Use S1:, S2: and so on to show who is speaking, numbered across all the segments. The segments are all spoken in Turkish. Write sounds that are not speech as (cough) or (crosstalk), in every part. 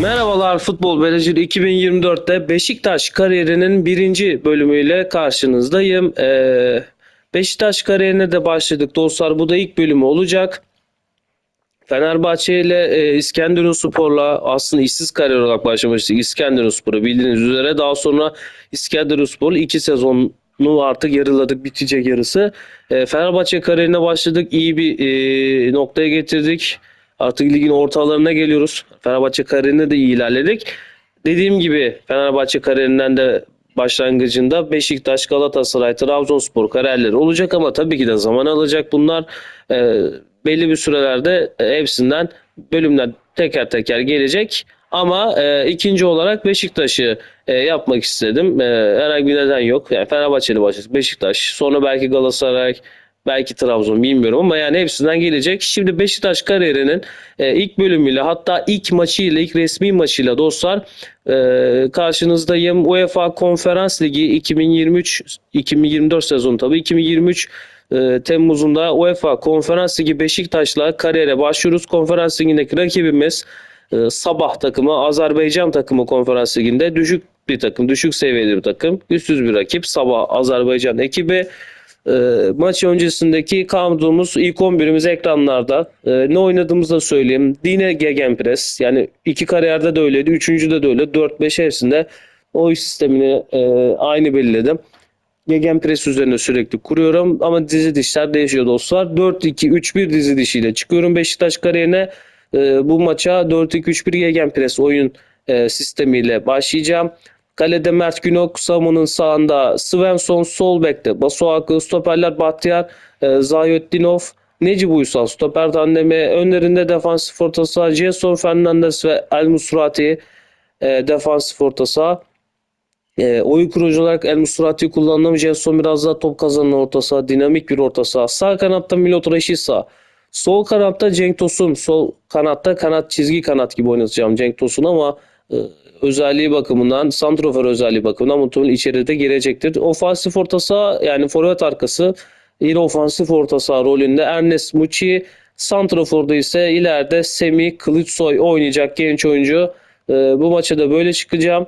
S1: Merhabalar Futbol Manager 2024'te Beşiktaş kariyerinin birinci bölümüyle karşınızdayım. Ee, Beşiktaş kariyerine de başladık dostlar. Bu da ilk bölümü olacak. Fenerbahçe ile e, İskenderunspor'la aslında işsiz kariyer olarak başlamıştık. İskenderunspor'u bildiğiniz üzere daha sonra İskenderunspor'u iki sezonu artık yarıladık bitecek yarısı. E, Fenerbahçe kariyerine başladık. İyi bir e, noktaya getirdik. Artık ligin ortalarına geliyoruz. Fenerbahçe kariyerinde de iyi ilerledik. Dediğim gibi Fenerbahçe kariyerinden de başlangıcında Beşiktaş, Galatasaray, Trabzonspor kariyerleri olacak ama tabii ki de zaman alacak bunlar. Ee, belli bir sürelerde e, hepsinden bölümler teker teker gelecek. Ama e, ikinci olarak Beşiktaş'ı e, yapmak istedim. E, herhangi bir neden yok. Yani Fenerbahçe'li başladık. Beşiktaş, sonra belki Galatasaray, belki Trabzon bilmiyorum ama yani hepsinden gelecek. Şimdi Beşiktaş kariyerinin e, ilk bölümüyle hatta ilk maçıyla, ilk resmi maçıyla dostlar e, karşınızdayım. UEFA Konferans Ligi 2023-2024 sezonu tabii 2023 e, Temmuz'unda UEFA Konferans Ligi Beşiktaş'la kariyere başlıyoruz. Konferans Ligi'ndeki rakibimiz e, Sabah takımı, Azerbaycan takımı Konferans Ligi'nde düşük bir takım, düşük seviyeli bir takım. Güçsüz bir rakip. Sabah Azerbaycan ekibi. E, maç öncesindeki kadromuz ilk 11'imiz ekranlarda. E, ne oynadığımızı da söyleyeyim. Dine Gegenpress. Yani iki kariyerde de öyleydi. Üçüncüde de öyle. 4-5 hepsinde o iş sistemini e, aynı belirledim. Gegenpress üzerine sürekli kuruyorum ama dizi dişler değişiyor dostlar. 4-2-3-1 dizi dişiyle çıkıyorum Beşiktaş kariyerine. E, bu maça 4-2-3-1 Gegenpress oyun e, sistemiyle başlayacağım. Kalede Mert Günok, Samu'nun sağında Svensson, sol bekte Basuakı, stoperler Bahtiyar, e, Zayetdinov, Necip Uysal, stoper tandemi, önlerinde defansif orta Jason Fernandes ve El Musrati e, defansif orta saha. E, oyun kurucu olarak El Musrati kullandım. Jason biraz daha top kazanan orta dinamik bir orta. Sağ kanatta Milot Rashica. Sol kanatta Cenk Tosun. Sol kanatta kanat çizgi kanat gibi oynatacağım Cenk Tosun ama e, özelliği bakımından, santrofor özelliği bakımından muhtemelen içeride girecektir. Ofansif orta saha yani forvet arkası yine ofansif orta saha rolünde Ernest Muçi, santroforda ise ileride Semih Kılıçsoy oynayacak genç oyuncu. E, bu maça da böyle çıkacağım.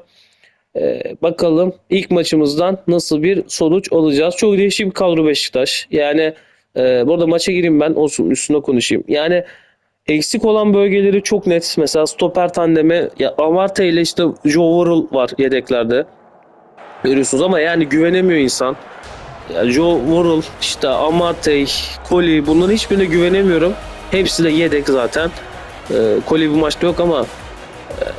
S1: E, bakalım ilk maçımızdan nasıl bir sonuç alacağız. Çok değişik bir kadro Beşiktaş. Yani e, burada maça gireyim ben olsun üstüne konuşayım. Yani eksik olan bölgeleri çok net. Mesela stoper tandemi ya Amartey ile işte Joe Worrell var yedeklerde. Görüyorsunuz ama yani güvenemiyor insan. Ya Joe Worrell, işte Amartey, Koli bunların hiçbirine güvenemiyorum. Hepsi de yedek zaten. Ee, Koli bu maçta yok ama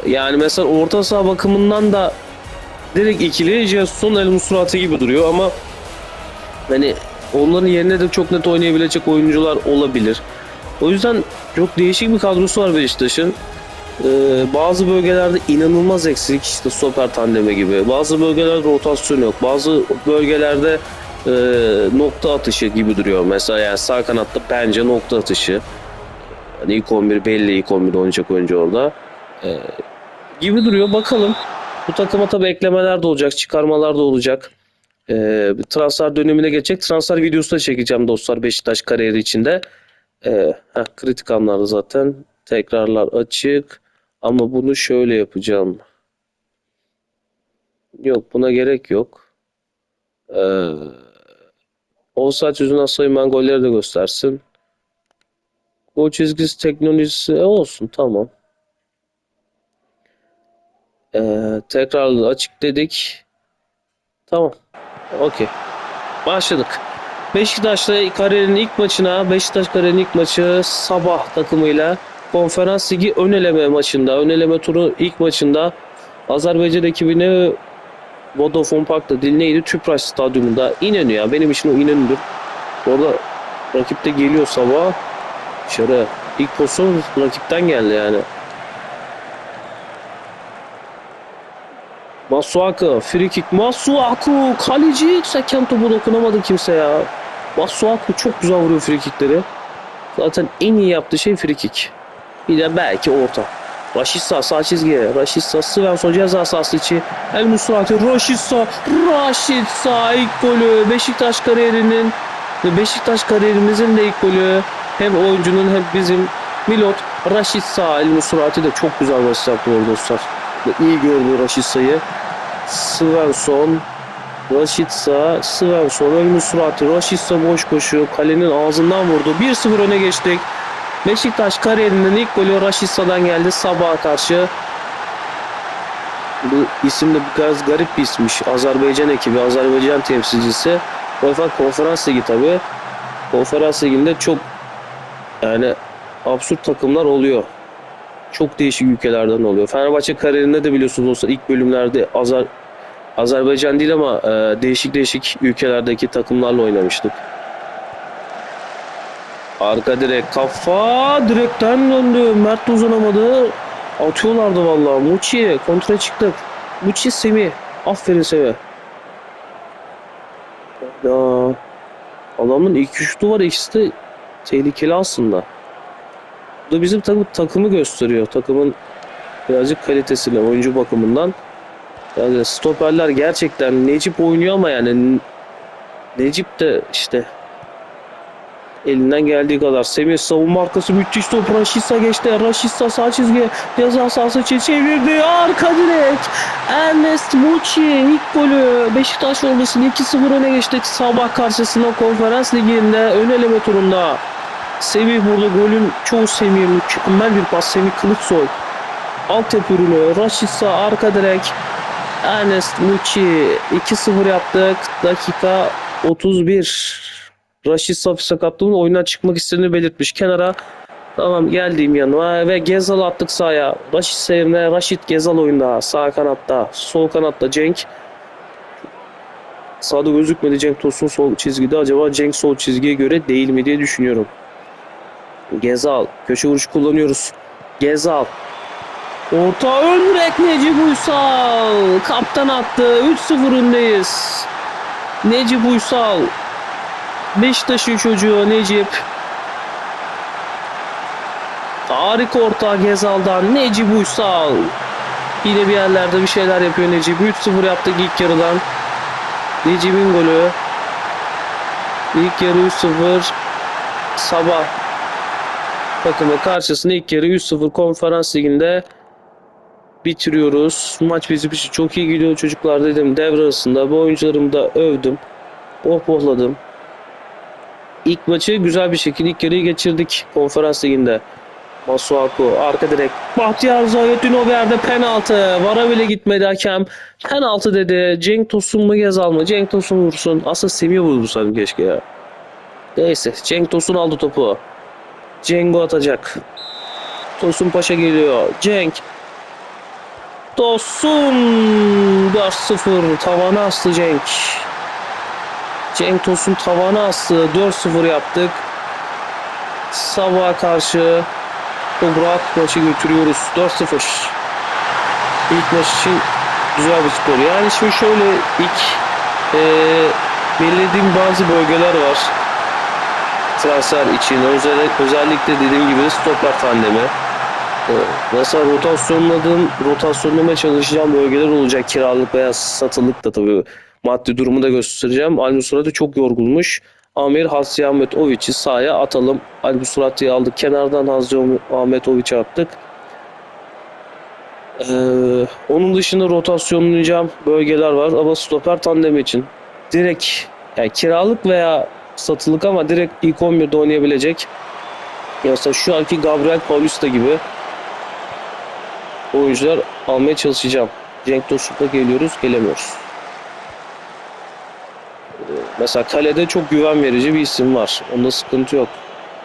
S1: e, yani mesela orta saha bakımından da direkt ikili Jason El Musrati gibi duruyor ama hani onların yerine de çok net oynayabilecek oyuncular olabilir. O yüzden çok değişik bir kadrosu var Beşiktaş'ın. Ee, bazı bölgelerde inanılmaz eksik işte stoper tandemi gibi. Bazı bölgelerde rotasyon yok. Bazı bölgelerde e, nokta atışı gibi duruyor. Mesela yani sağ kanatta bence nokta atışı. Yani ilk 11 belli ilk 11 oynayacak oyuncu orada. Ee, gibi duruyor. Bakalım. Bu takıma tabii eklemeler de olacak, çıkarmalar da olacak. Bir transfer dönemine geçecek. Transfer videosu da çekeceğim dostlar Beşiktaş kariyeri içinde. Heh, kritik anlarda zaten tekrarlar açık. Ama bunu şöyle yapacağım. Yok buna gerek yok. Ee, Offside yüzünden sayılmayan golleri de göstersin. Gol çizgisi teknolojisi e, olsun tamam. Ee, tekrarlı açık dedik. Tamam. Okey. Başladık. Beşiktaş'la kariyerinin ilk maçına, Beşiktaş kariyerinin ilk maçı sabah takımıyla Konferans Ligi ön eleme maçında, ön eleme turu ilk maçında Azerbaycan ekibini Vodafone Park'ta değil neydi? Tüpraş Stadyumunda İnönü ya. Benim için o İnönü'dür. Orada rakip de geliyor sabah. Dışarı. İlk pozisyon rakipten geldi yani. Masuaku, free kick. Masuaku, kaleci seken topu dokunamadı kimse ya. Masuaku çok güzel vuruyor free kickleri. Zaten en iyi yaptığı şey free kick. Bir de belki orta. Raşitsa sağ çizgiye. Raşitsa Svensson ceza sahası içi. El Musrati Raşitsa. Raşitsa ilk golü. Beşiktaş kariyerinin ve Beşiktaş kariyerimizin de ilk golü. Hem oyuncunun hem bizim Milot Raşitsa El Musurati de çok güzel maç yaptı orada dostlar. İyi gördü Raşitsa'yı. Svensson, Raşitsa, Svensson, El Musurati, Raşitsa boş koşuyor. Kalenin ağzından vurdu. 1-0 öne geçtik. Beşiktaş kariyerinin ilk golü Raşitsa'dan geldi Sabah'a karşı. Bu isim de biraz garip bir isimmiş. Azerbaycan ekibi, Azerbaycan temsilcisi. UEFA Konferans Ligi tabi. Konferans Ligi'nde çok yani absürt takımlar oluyor. Çok değişik ülkelerden oluyor. Fenerbahçe kariyerinde de biliyorsunuz olsa ilk bölümlerde Azer Azerbaycan değil ama e, değişik değişik ülkelerdeki takımlarla oynamıştık. Arka direk kafa direkten döndü. Mert de uzanamadı. Atıyorlardı vallahi. Muçi kontra çıktık. Muçi Semih. Aferin Semih. Ya adamın ilk şutu var ikisi de tehlikeli aslında. Bu da bizim takım, takımı gösteriyor. Takımın birazcık kalitesini oyuncu bakımından. Yani stoperler gerçekten Necip oynuyor ama yani Necip de işte elinden geldiği kadar. Semih savunma arkası müthiş top. Raşitsa geçti. Raşitsa sağ çizgi. Ceza sahası için çevirdi. Arka direk. Ernest Muçi ilk golü. Beşiktaş formasını 2-0 öne geçtik. Sabah karşısında konferans liginde ön eleme turunda. Semih burada golün çoğu Semih mükemmel bir pas. Semih Kılıçsoy. Altyapı ürünü. Raşitsa arka direk. Ernest Muçi 2-0 yaptık. Dakika 31. Raşit Safi sakatlığının oyundan çıkmak istediğini belirtmiş. Kenara tamam geldiğim yanıma ve Gezal attık sahaya. Raşit yerine Raşit Gezal oyunda. Sağ kanatta. Sol kanatta Cenk. Sağda gözükmedi Cenk Tosun sol çizgide. Acaba Cenk sol çizgiye göre değil mi diye düşünüyorum. Gezal. Köşe vuruşu kullanıyoruz. Gezal. Orta ön direk Necip Uysal. Kaptan attı. 3-0 öndeyiz. Necip Uysal. Beşiktaş'ın çocuğu Necip. Harika orta Gezal'dan Necip Uysal. Yine bir yerlerde bir şeyler yapıyor Necip. 3-0 yaptık ilk yarıdan. Necip'in golü. İlk yarı 3-0. Sabah takımı karşısında ilk yarı 3-0 konferans liginde bitiriyoruz. Maç bizim için çok iyi gidiyor çocuklar dedim. Devre arasında bu oyuncularımı da övdüm. Pohpohladım. İlk maçı güzel bir şekilde ilk yarıyı geçirdik konferans liginde. Masuaku arka direk. Bahtiyar Zayettin bir yerde penaltı. Vara bile gitmedi hakem. Penaltı dedi. Cenk Tosun mu Gezal mı? Cenk Tosun vursun. Aslında Semih vurdu keşke ya. Neyse. Cenk Tosun aldı topu. Cengo atacak. Tosun Paşa geliyor. Cenk. Tosun 4-0 tavana astı Cenk. Cenk Tosun tavana astı. 4-0 yaptık. Sabah'a karşı rahat maçı götürüyoruz. 4-0. İlk maç için güzel bir skor. Yani şimdi şöyle ilk e, belirlediğim bazı bölgeler var. Transfer için özellikle, özellikle dediğim gibi stoper tandemi. Mesela rotasyonladığım, rotasyonlamaya çalışacağım bölgeler olacak. Kiralık veya satılık da tabii maddi durumu da göstereceğim. Al da çok yorgunmuş. Amir Hasri Ahmetovic'i sahaya atalım. Al Musrati'yi aldık. Kenardan Hasri Ahmetovic'i attık. Ee, onun dışında rotasyonlayacağım bölgeler var ama stoper tandemi için direkt yani kiralık veya satılık ama direkt ilk 11'de oynayabilecek. Ya mesela şu anki Gabriel Paulista gibi oyuncular almaya çalışacağım. Cenk Tosun'la geliyoruz, gelemiyoruz. Mesela kalede çok güven verici bir isim var. Onda sıkıntı yok.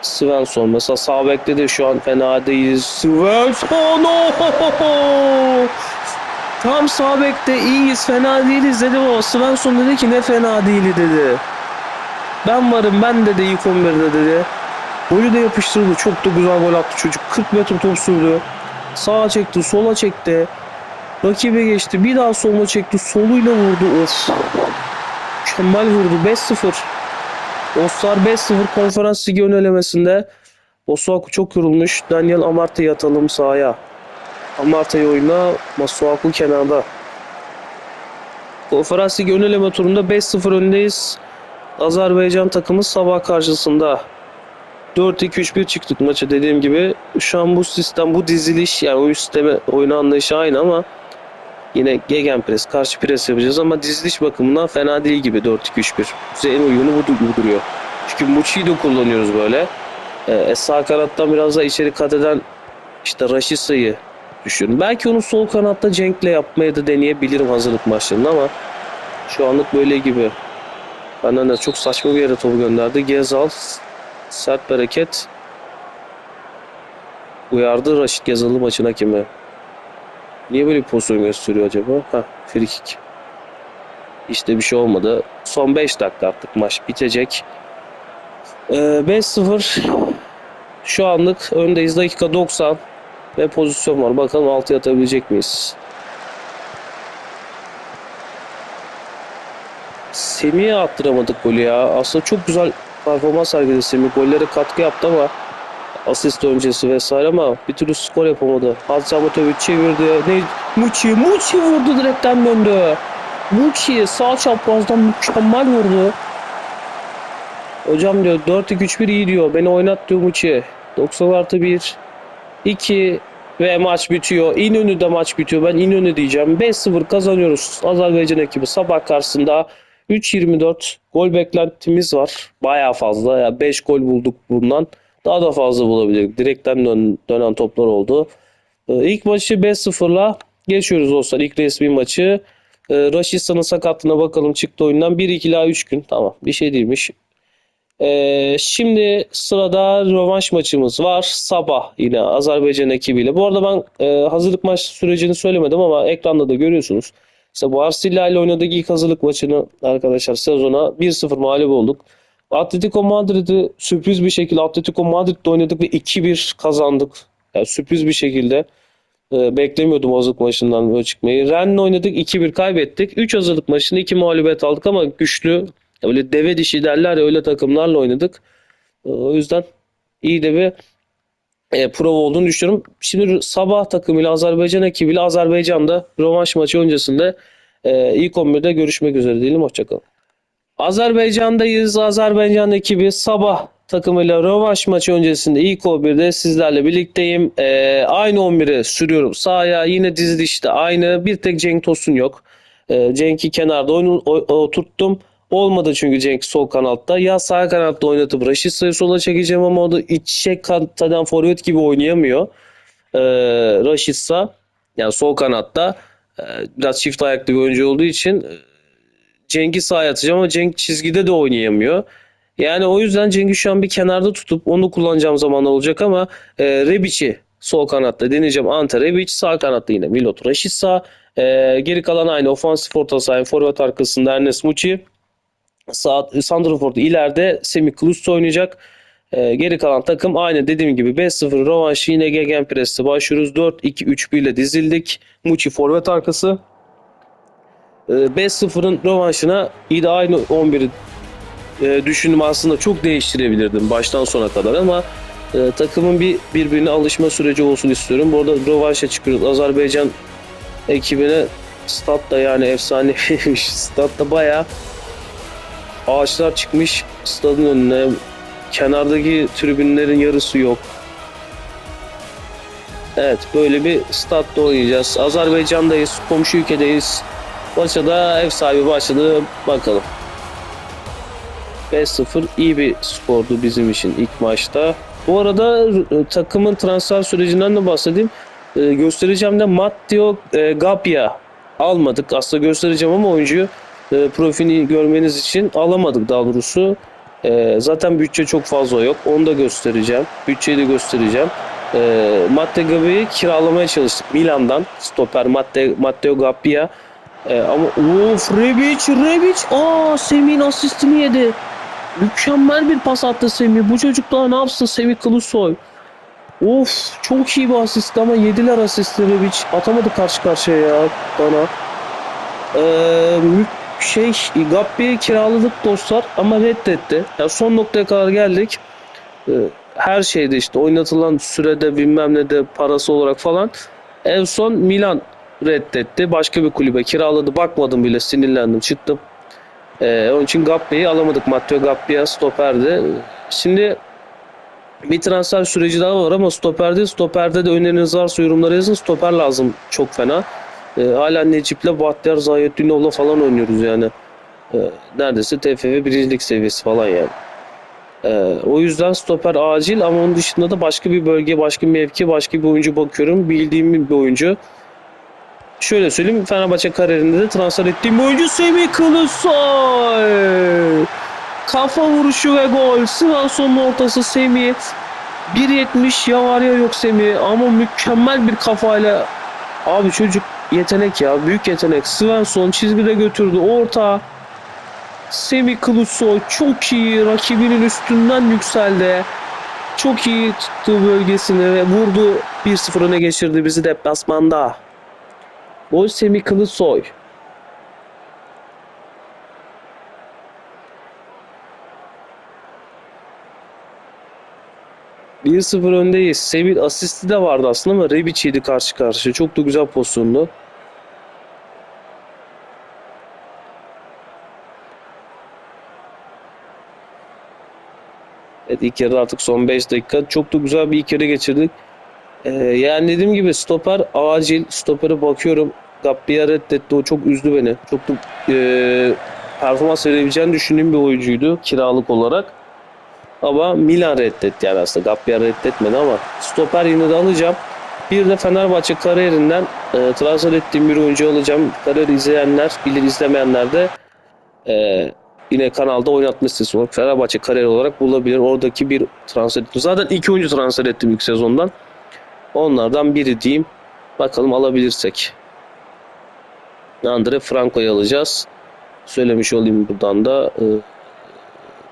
S1: Svensson mesela sağ bekte de şu an fena değil. Svensson! Tam sağ bekte iyiyiz fena değiliz dedi o. Svensson dedi ki ne fena değil dedi. Ben varım ben de de ilk 11'de dedi. Golü de yapıştırdı. Çok da güzel gol attı çocuk. 40 metre top sürdü. Sağa çekti, sola çekti. Rakibe geçti. Bir daha soluna çekti. Soluyla vurdu. Of. Mükemmel vurdu. 5-0. Oscar 5-0 konferans ligi ön elemesinde. Masuaku çok yorulmuş. Daniel Amarta'yı atalım sahaya. Amarta'yı oyuna. Masuaku kenarda. Konferans ligi ön eleme turunda 5-0 öndeyiz. Azerbaycan takımı sabah karşısında. 4-2-3-1 çıktık maça dediğim gibi. Şu an bu sistem, bu diziliş yani oyun sistemi, oyun anlayışı aynı ama yine gegenpress, karşı pres yapacağız ama diziliş bakımından fena değil gibi 4-2-3-1. Bize en bu, duruyor. Çünkü Muçi'yi de kullanıyoruz böyle. Ee, sağ kanattan biraz daha içeri kat eden işte Raşisa'yı düşünün. Belki onu sol kanatta Cenk'le yapmaya da deneyebilirim hazırlık maçlarında ama şu anlık böyle gibi. Benden de çok saçma bir yere topu gönderdi. Gezal sert bir hareket. Uyardı Raşit Gezal'ı maçın hakemi. Niye böyle bir pozisyon gösteriyor acaba? Ha, free kick. İşte bir şey olmadı. Son 5 dakika artık maç bitecek. Ee, 5-0 şu anlık öndeyiz. Dakika 90 ve pozisyon var. Bakalım 6 atabilecek miyiz? Semih'e attıramadık golü ya. Aslında çok güzel performans sergiledi Semih. Gollere katkı yaptı ama asist öncesi vesaire ama bir türlü skor yapamadı. Hazreti çevirdi. Ne? Muçi, Muçi vurdu direkten döndü. Muçi sağ çaprazdan mükemmel vurdu. Hocam diyor 4-2-3-1 iyi diyor. Beni oynat diyor Muçi. 90 artı 1. 2 ve maç bitiyor. İnönü'de maç bitiyor. Ben İnönü diyeceğim. 5-0 kazanıyoruz. Azerbaycan ekibi sabah karşısında 3-24 gol beklentimiz var. Bayağı fazla. Ya 5 gol bulduk bundan. Daha da fazla bulabilirdik. Direkten dön- dönen toplar oldu. Ee, İlk maçı 5-0'la geçiyoruz dostlar. İlk resmi maçı. Ee, Raşista'nın sakatlığına bakalım çıktı oyundan. 1-2 ila 3 gün. Tamam bir şey değilmiş. Ee, şimdi sırada rövanş maçımız var. Sabah yine Azerbaycan ekibiyle. Bu arada ben e, hazırlık maç sürecini söylemedim ama ekranda da görüyorsunuz. İşte bu Arsilya ile oynadık ilk hazırlık maçını arkadaşlar sezona 1-0 mağlup olduk. Atletico Madrid'i sürpriz bir şekilde Atletico Madrid'de oynadık ve 2-1 kazandık. Yani sürpriz bir şekilde e, beklemiyordum hazırlık maçından böyle çıkmayı. Rennes'le oynadık 2-1 kaybettik. 3 hazırlık maçında 2 mağlubiyet aldık ama güçlü Öyle deve dişi derler ya öyle takımlarla oynadık. Ee, O yüzden iyi de bir e, prova olduğunu düşünüyorum. Şimdi sabah takımıyla Azerbaycan ekibiyle Azerbaycan'da rövanş maçı öncesinde e, ilk 11'de görüşmek üzere diyelim. Hoşçakalın. Azerbaycan'dayız. Azerbaycan ekibi sabah takımıyla rövanş maçı öncesinde ilk 11'de sizlerle birlikteyim. E, aynı 11'i sürüyorum sahaya. Yine dizilişte aynı. Bir tek Cenk Tosun yok. E, Cenk'i kenarda oyunu, o- oturttum. Olmadı çünkü Cenk sol kanatta. Ya sağ kanatta oynatıp Raşitsa'yı sola çekeceğim ama o da içe kanattadan forvet gibi oynayamıyor. Ee, Raşitsa yani sol kanatta e, biraz çift ayaklı bir oyuncu olduğu için e, Cenk'i sağa atacağım ama Cenk çizgide de oynayamıyor. Yani o yüzden Cenk'i şu an bir kenarda tutup onu kullanacağım zaman olacak ama e, Rebic'i sol kanatta deneyeceğim. Ante Rebic sağ kanatta yine Milot Raşitsa. E, geri kalan aynı ofansif orta saha forvet arkasında Ernest Muçi. Sağ, Santrafor'da ileride Semih Kılıç oynayacak. Ee, geri kalan takım aynı dediğim gibi 5-0 rövanşı yine Gegenpress'te başlıyoruz. 4-2-3-1 ile dizildik. Muçi forvet arkası. Ee, 5-0'ın rövanşına iyi de aynı 11'i e, düşündüm aslında çok değiştirebilirdim baştan sona kadar ama e, takımın bir birbirine alışma süreci olsun istiyorum. Bu arada rövanşa çıkıyoruz. Azerbaycan ekibine stat da yani efsaneymiş. (laughs) Stat da bayağı ağaçlar çıkmış stadın önüne. Kenardaki tribünlerin yarısı yok. Evet böyle bir statta oynayacağız. Azerbaycan'dayız. Komşu ülkedeyiz. Maça da ev sahibi başladı. Bakalım. 5-0 iyi bir skordu bizim için ilk maçta. Bu arada e, takımın transfer sürecinden de bahsedeyim. E, göstereceğim de Matteo e, almadık. Aslında göstereceğim ama oyuncuyu e, profilini görmeniz için alamadık daha doğrusu. E, zaten bütçe çok fazla yok. Onu da göstereceğim. Bütçeyi de göstereceğim. E, Matteo Gapia'yı kiralamaya çalıştık Milan'dan. Stoper Matteo, Matteo Gapia. E, ama of Rebic, Rebic. Aa Semih'in asistini yedi. Mükemmel bir pas attı Semih. Bu çocuk daha ne yapsın Semih Kılıçsoy. Of çok iyi bir asist ama yediler asistleri Rebic. Atamadı karşı karşıya ya bana. Ee, şey Gappi'yi kiraladık dostlar ama reddetti. Ya son noktaya kadar geldik. Ee, her şeyde işte oynatılan sürede bilmem ne de parası olarak falan. En son Milan reddetti. Başka bir kulübe kiraladı. Bakmadım bile sinirlendim çıktım. Ee, onun için Gappi'yi alamadık. Matteo Gappia stoperdi. Şimdi bir transfer süreci daha var ama stoperde stoperde de öneriniz varsa yorumlara yazın. Stoper lazım çok fena. Ee, hala Necip'le Bahtiyar Zayetdinov'la falan oynuyoruz yani. Ee, neredeyse TFF birincilik seviyesi falan yani. Ee, o yüzden stoper acil ama onun dışında da başka bir bölge, başka bir mevki, başka bir oyuncu bakıyorum. Bildiğim bir oyuncu. Şöyle söyleyeyim Fenerbahçe kariyerinde de transfer ettiğim oyuncu Semih Kılıçsoy. Kafa vuruşu ve gol. Svensson'un ortası Semih. 1.70 ya var ya yok Semih ama mükemmel bir kafayla abi çocuk yetenek ya büyük yetenek. Svensson çizgide götürdü orta. Semih Kılıçsoy çok iyi rakibinin üstünden yükseldi. Çok iyi tuttu bölgesini ve vurdu 1-0 öne geçirdi bizi deplasmanda. Gol Semih Kılıçsoy. Bir 0 öndeyiz. Sevil asisti de vardı aslında ama Rebic yedi karşı karşıya. Çok da güzel pozisyondu. Evet ilk yarıda artık son 5 dakika. Çok da güzel bir ilk yarı geçirdik. Ee, yani dediğim gibi stoper acil. Stopere bakıyorum. Gabbia reddetti. O çok üzdü beni. Çok da e, performans verebileceğini düşündüğüm bir oyuncuydu kiralık olarak. Ama Milan reddetti yani aslında. Gabbia reddetmedi ama stoper yine de alacağım. Bir de Fenerbahçe kariyerinden e, transfer ettiğim bir oyuncu alacağım. Kariyer izleyenler, bilir izlemeyenler de e, yine kanalda oynatma listesi olarak Fenerbahçe kariyer olarak bulabilir. Oradaki bir transfer ettim. Zaten iki oyuncu transfer ettim ilk sezondan. Onlardan biri diyeyim. Bakalım alabilirsek. Andre Franco'yu alacağız. Söylemiş olayım buradan da. E,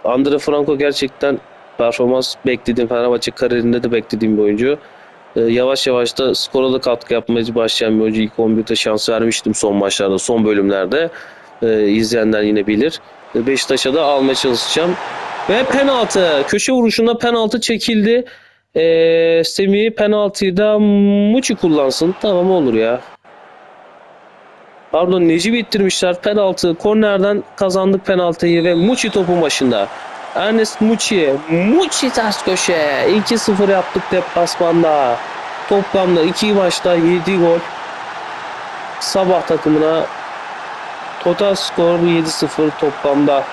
S1: Andre Franco gerçekten performans beklediğim Fenerbahçe kariyerinde de beklediğim bir oyuncu. Ee, yavaş yavaş da skora da katkı yapmaya başlayan bir oyuncu. İlk 11'de şans vermiştim son maçlarda, son bölümlerde. Ee, izleyenler yine bilir. Ee, Beşiktaş'a da almaya çalışacağım. Ve penaltı. Köşe vuruşunda penaltı çekildi. Ee, Semih penaltıyı da Muçi kullansın. Tamam olur ya. Pardon Necip ittirmişler. Penaltı. Kornerden kazandık penaltıyı ve Muçi topun başında. Ernest Muçi. Muçi ters köşe. 2-0 yaptık deplasmanda. Toplamda 2 maçta 7 gol. Sabah takımına total skor 7-0 toplamda.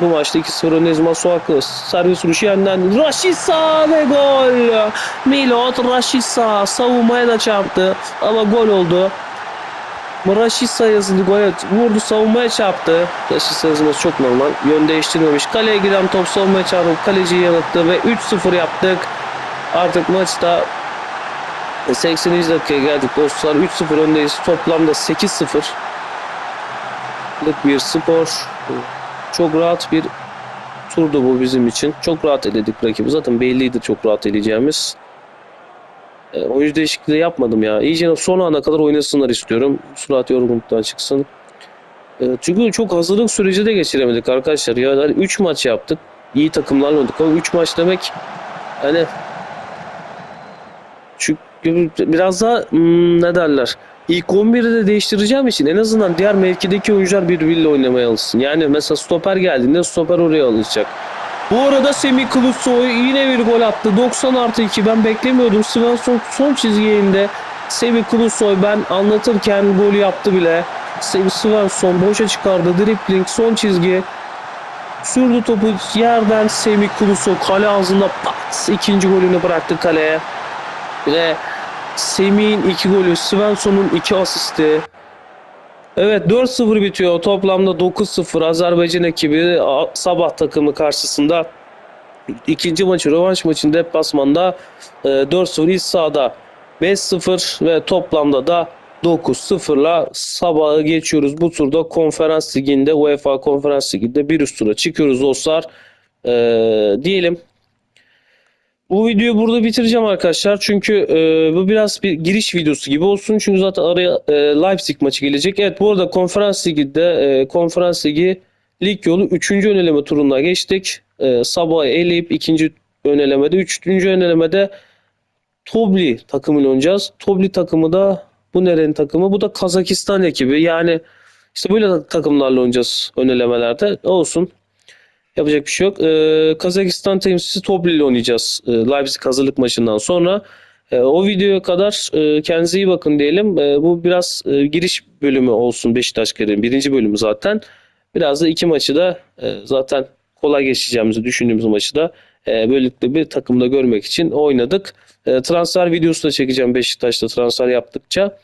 S1: Bu maçta 2-0 öndeyiz. Masuaku servis vuruşu yandan Rashica ve gol. Milot Rashica savunmaya da çarptı ama gol oldu. Rashica yazıldı gol evet. vurdu savunmaya çarptı. Rashica yazılması çok normal. Yön değiştirmemiş. Kaleye giden top savunmaya çarptı. Kaleciyi yanılttı ve 3-0 yaptık. Artık maçta 80. dakikaya geldik dostlar. 3-0 öndeyiz. Toplamda 8-0. bir skor. Çok rahat bir turdu bu bizim için. Çok rahat eledik rakibi. Zaten belliydi çok rahat eleyeceğimiz. E, oyuncu değişikliği yapmadım ya. İyice son ana kadar oynasınlar istiyorum. Surat yorgunluktan çıksın. E, çünkü çok hazırlık süreci de geçiremedik arkadaşlar. Ya hani 3 maç yaptık. İyi takımlarla oynadık ama 3 maç demek hani çünkü biraz daha hmm, ne derler İlk 11'i de değiştireceğim için en azından diğer mevkideki oyuncular birbiriyle oynamaya alışsın. Yani mesela stoper geldiğinde stoper oraya alışacak. Bu arada Semih Kılıçsoy yine bir gol attı. 90 artı 2 ben beklemiyordum. Svensson son çizgiye indi. Semih Kılıçsoy ben anlatırken golü yaptı bile. Semih Svensson boşa çıkardı. Dribbling son çizgi. Sürdü topu yerden Semih Kılıçsoy kale ağzında pat ikinci golünü bıraktı kaleye. Ve Semih'in iki golü, Svensson'un iki asisti. Evet 4-0 bitiyor. Toplamda 9-0 Azerbaycan ekibi sabah takımı karşısında ikinci maçı rövanş maçın deplasmanda 4-0 iç sahada 5-0 ve toplamda da 9-0'la sabahı geçiyoruz. Bu turda konferans liginde UEFA konferans liginde bir üst tura çıkıyoruz dostlar. Ee, diyelim bu videoyu burada bitireceğim arkadaşlar. Çünkü e, bu biraz bir giriş videosu gibi olsun. Çünkü zaten araya e, Leipzig maçı gelecek. Evet bu arada konferans liginde e, konferans ligi lig yolu 3. öneleme turuna geçtik. E, sabah eleyip 2. önelemede 3. önelemede Tobli takımıyla oynayacağız. Tobli takımı da bu nerenin takımı? Bu da Kazakistan ekibi. Yani işte böyle takımlarla oynayacağız önelemelerde. Olsun. Yapacak bir şey yok. Ee, Kazakistan temsilcisi Tobli ile oynayacağız e, Leipzig hazırlık maçından sonra. E, o videoya kadar e, kendinize iyi bakın diyelim. E, bu biraz e, giriş bölümü olsun Beşiktaş kariyerinin birinci bölümü zaten. Biraz da iki maçı da e, zaten kolay geçeceğimizi düşündüğümüz maçı da e, böylelikle bir takımda görmek için oynadık. E, transfer videosu da çekeceğim Beşiktaş'ta transfer yaptıkça.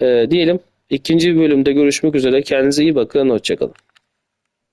S1: E, diyelim ikinci bölümde görüşmek üzere. Kendinize iyi bakın. Hoşçakalın.